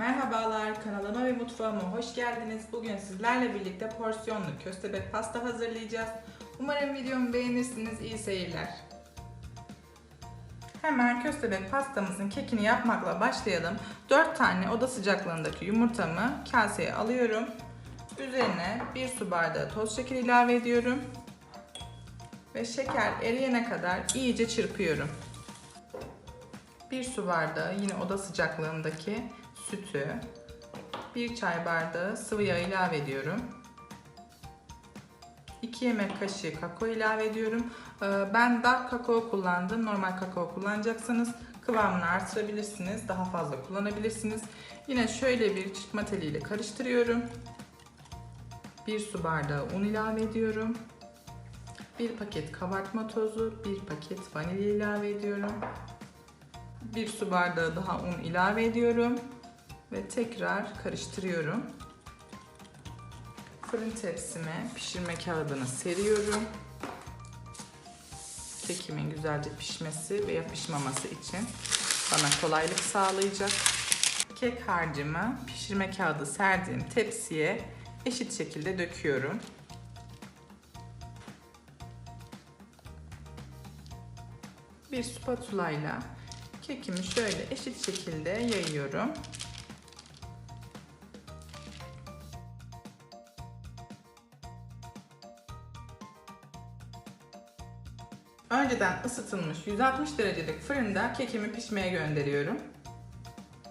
Merhabalar, kanalıma ve mutfağıma hoş geldiniz. Bugün sizlerle birlikte porsiyonlu köstebek pasta hazırlayacağız. Umarım videomu beğenirsiniz. İyi seyirler. Hemen köstebek pastamızın kekini yapmakla başlayalım. 4 tane oda sıcaklığındaki yumurtamı kaseye alıyorum. Üzerine 1 su bardağı toz şeker ilave ediyorum. Ve şeker eriyene kadar iyice çırpıyorum. 1 su bardağı yine oda sıcaklığındaki sütü, 1 çay bardağı sıvı yağ ilave ediyorum. 2 yemek kaşığı kakao ilave ediyorum. Ee, Ben dark kakao kullandım. Normal kakao kullanacaksanız kıvamını artırabilirsiniz. Daha fazla kullanabilirsiniz. Yine şöyle bir çırpma teliyle karıştırıyorum. 1 su bardağı un ilave ediyorum. 1 paket kabartma tozu, 1 paket vanilya ilave ediyorum. 1 su bardağı daha un ilave ediyorum ve tekrar karıştırıyorum. Fırın tepsime pişirme kağıdını seriyorum. Kekimin güzelce pişmesi ve yapışmaması için bana kolaylık sağlayacak. Kek harcımı pişirme kağıdı serdiğim tepsiye eşit şekilde döküyorum. Bir spatula ile kekimi şöyle eşit şekilde yayıyorum. Önceden ısıtılmış 160 derecelik fırında kekimi pişmeye gönderiyorum.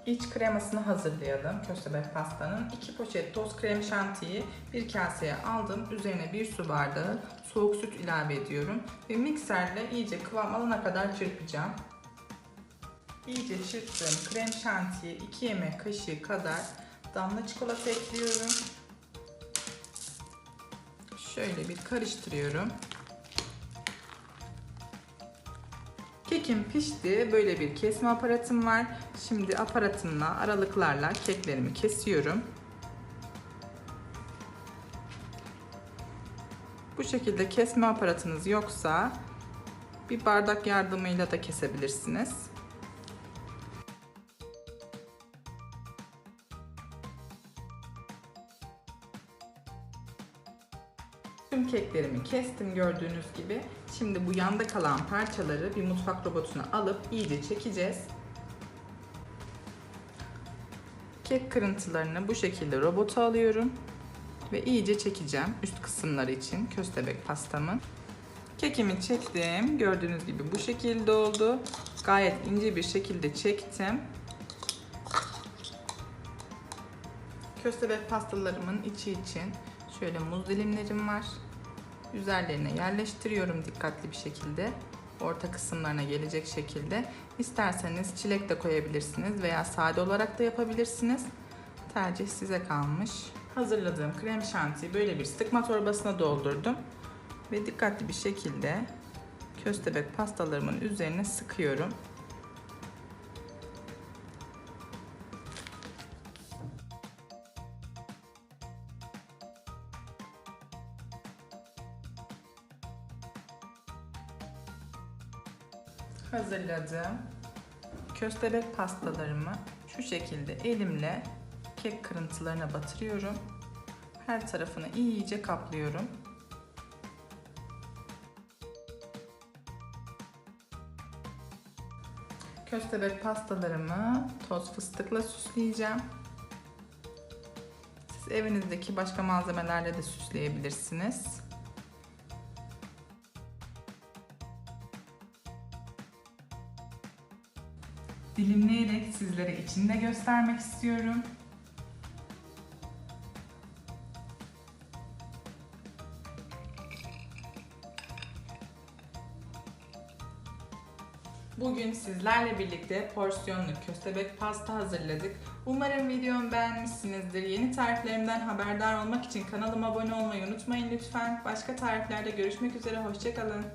İç kremasını hazırlayalım köstebek pastanın. 2 poşet toz krem şantiyi bir kaseye aldım. Üzerine 1 su bardağı soğuk süt ilave ediyorum. Ve mikserle iyice kıvam alana kadar çırpacağım. İyice çırptığım krem şantiye 2 yemek kaşığı kadar damla çikolata ekliyorum. Şöyle bir karıştırıyorum. Kekim pişti. Böyle bir kesme aparatım var. Şimdi aparatımla aralıklarla keklerimi kesiyorum. Bu şekilde kesme aparatınız yoksa bir bardak yardımıyla da kesebilirsiniz. Tüm keklerimi kestim gördüğünüz gibi. Şimdi bu yanda kalan parçaları bir mutfak robotuna alıp iyice çekeceğiz. Kek kırıntılarını bu şekilde robota alıyorum ve iyice çekeceğim üst kısımları için köstebek pastamın. Kekimi çektim. Gördüğünüz gibi bu şekilde oldu. Gayet ince bir şekilde çektim. Köstebek pastalarımın içi için şöyle muz dilimlerim var. Üzerlerine yerleştiriyorum dikkatli bir şekilde. Orta kısımlarına gelecek şekilde. İsterseniz çilek de koyabilirsiniz veya sade olarak da yapabilirsiniz. Tercih size kalmış. Hazırladığım krem şantiyi böyle bir sıkma torbasına doldurdum. Ve dikkatli bir şekilde köstebek pastalarımın üzerine sıkıyorum. Hazırladığım köstebek pastalarımı şu şekilde elimle kek kırıntılarına batırıyorum. Her tarafını iyice kaplıyorum. Köstebek pastalarımı toz fıstıkla süsleyeceğim. Siz evinizdeki başka malzemelerle de süsleyebilirsiniz. Dilimleyerek sizlere içinde göstermek istiyorum. Bugün sizlerle birlikte porsiyonlu köstebek pasta hazırladık. Umarım videomu beğenmişsinizdir. Yeni tariflerimden haberdar olmak için kanalıma abone olmayı unutmayın lütfen. Başka tariflerde görüşmek üzere, hoşçakalın.